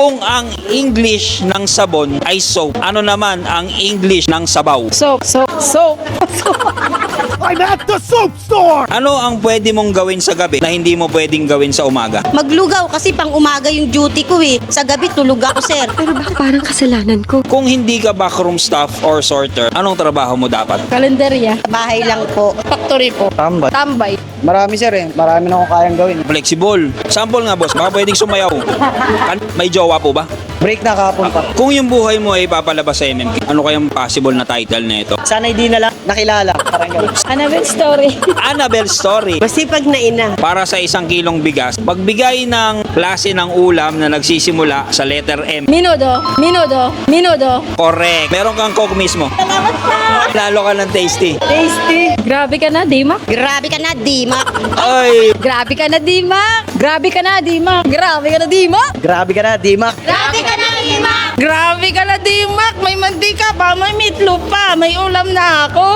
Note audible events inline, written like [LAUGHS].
Kung ang English ng sabon ay soap, ano naman ang English ng sabaw? Soap, soap, soap. [LAUGHS] I'm at the soap store! Ano ang pwede mong gawin sa gabi na hindi mo pwedeng gawin sa umaga? Maglugaw kasi pang umaga yung duty ko eh. Sa gabi tulog ako, sir. Pero bakit parang kasalanan ko? Kung hindi ka backroom staff or sorter, anong trabaho mo dapat? Kalendarya. Bahay lang po. Factory po. Tambay. Tambay. Marami sir eh. Marami na akong kayang gawin. Flexible. Sample nga boss, baka pwedeng sumayaw. [LAUGHS] May jowa po ba? Break na kahapon pa. Kung yung buhay mo ay papalabas sa MMK, ano kayang possible na title na ito? Sana hindi na lang nakilala. Parang gano'n. Annabelle story. [LAUGHS] Annabelle Story. Masipag na ina. Para sa isang kilong bigas, pagbigay ng klase ng ulam na nagsisimula sa letter M. Minudo, minudo, minudo. Correct. Meron kang coke mismo. Salamat po. Lalo ka ng tasty. Tasty. Grabe ka na, Dima. Grabe ka na, Dima. Ay, Grabe ka na, Dima. Grabe ka na, Dima. Grabe ka na, Dima. Grabe ka na, Dimak. Grabe ka na, Dima. Grabe ka na, Dima. May mantika pa, may meatloaf pa, may ulam na ako.